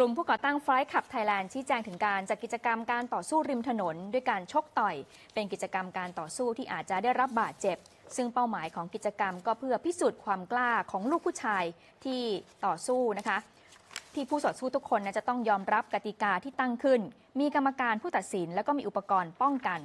กลุ่มผู้ก่อตั้งไฟขับไทยแลนด์ชี้แจงถึงการจัดกิจกรรมการต่อสู้ริมถนน ด้วยการชกต่อย เป็นกิจกรรมการต่อสู้ที่อาจจะได้รับบาดเจ็บ ซึ่งเป้าหมายของกิจกรรมก็เพื่อพิสูจน์ความกล้าของลูกผู้ชายที่ต่อสู้นะคะ ที่ผู้ต่อสู้ทุกคนนะจะต้องยอมรับกติกาที่ตั้งขึ้น มีกรรมการผู้ตัดสิน แล้วก็มีอุปกรณ์ป้องกัน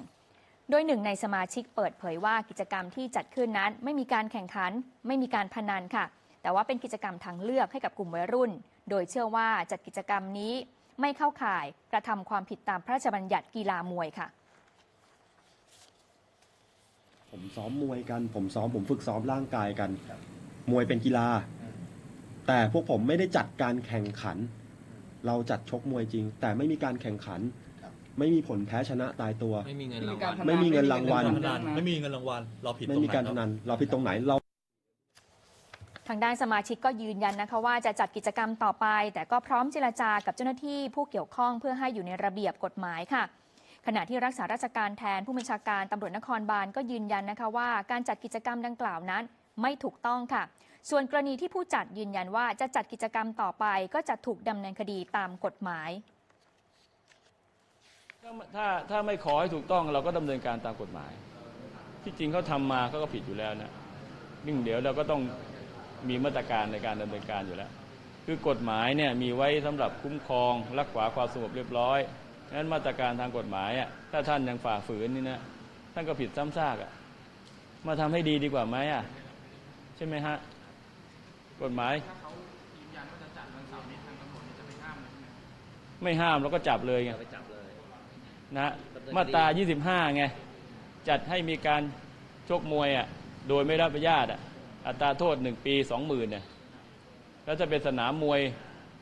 โดยหนึ่งในสมาชิกเปิดเผยว่ากิจกรรมที่จัดขึ้นนั้น ไม่มีการแข่งขัน ไม่มีการพนันค่ะ แต่ว่าเป็นกิจกรรมทางเลือกให้กับกลุ่มวัยรุ่น โดยเชื่อว่าจัดกิจกรรมนี้ไม่เข้าข่ายกระทำความผิดตามพระราชบัญญัติกีฬามวยค่ะ ผมซ้อมมวยกัน ผมซ้อมผมฝึกซ้อมร่างกายกัน มวยเป็นกีฬา แต่พวกผมไม่ได้จัดการแข่งขัน เราจัดชกมวยจริง แต่ไม่มีการแข่งขัน ไม่มีผลแพ้ชนะตายตัว ไม่มีเงินรางวัล ไม่มีเงินรางวัลพนันไม่มีเงินรางวัล เราผิดตไม่รงมีไหนการคพรับนันเราผิดตรงไหนเรา ทางด้านสมาชิกก็ยืนยันนะคะว่าจะจัดกิจกรรมต่อไป แต่ก็พร้อมเจรจากับเจ้าหน้าที่ผู้เกี่ยวข้องเพื่อให้อยู่ในระเบียบกฎหมายค่ะ ขณะที่รักษาราชการแทนผู้บัญชาการตำรวจนครบาลก็ยืนยันนะคะว่าการจัดกิจกรรมดังกล่าวนั้นไม่ถูกต้องค่ะ ส่วนกรณีที่ผู้จัดยืนยันว่าจะจัดกิจกรรมต่อไป ก็จะถูกดำเนินคดีตามกฎหมายถ้าถ้าถ้าไม่ขอให้ถูกต้องเราก็ดำเนินการตามกฎหมาย ที่จริงเขาทำมาเขาก็ผิดอยู่แล้วนะนึ่งเดี๋ยวเราก็ต้อง มีมาตรการในการดำเนินการอยู่แล้ว คือกฎหมายเนี่ยมีไว้สำหรับคุ้มครอง รักษาความสงบเรียบร้อยงั้นมาตรการทางกฎหมายอะถ้าท่านยังฝ่าฝืนนี่นะท่านก็ผิดซ้ำซากอะมาทำให้ดีดีกว่าไหมอะใช่ไหมฮะกฎหมายไม่ห้ามเราก็จับเลยไงไปจับเลยนะมาตรา 25 ไง จัดให้มีการชกมวยอะโดยไม่รับอนุญาตอะ อัตราโทษหนึ่งปีสองหมื่นเนี่ยแล้วจะเป็นสนามมวย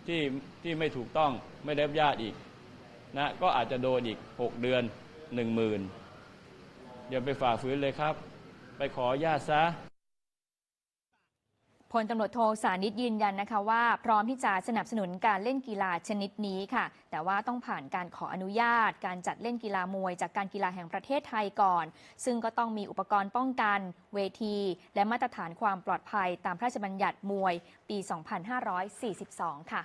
ที่ที่ไม่ถูกต้องไม่ได้รับญาตอีกนะก็อาจจะโดนอีก 6 เดือน 10,000 อย่าไปฝ่าฝืนเลยครับ ไปขอญาตซะ พลตำรวจโทสานิตยืนยันนะคะว่าพร้อมที่จะสนับสนุนการเล่นกีฬาชนิดนี้ค่ะ แต่ว่าต้องผ่านการขออนุญาต การจัดเล่นกีฬามวย จากการกีฬาแห่งประเทศไทยก่อน ซึ่งก็ต้องมีอุปกรณ์ป้องกัน เวที และมาตรฐานความปลอดภัยตามพระราชบัญญัติมวย ปี 2542 ค่ะ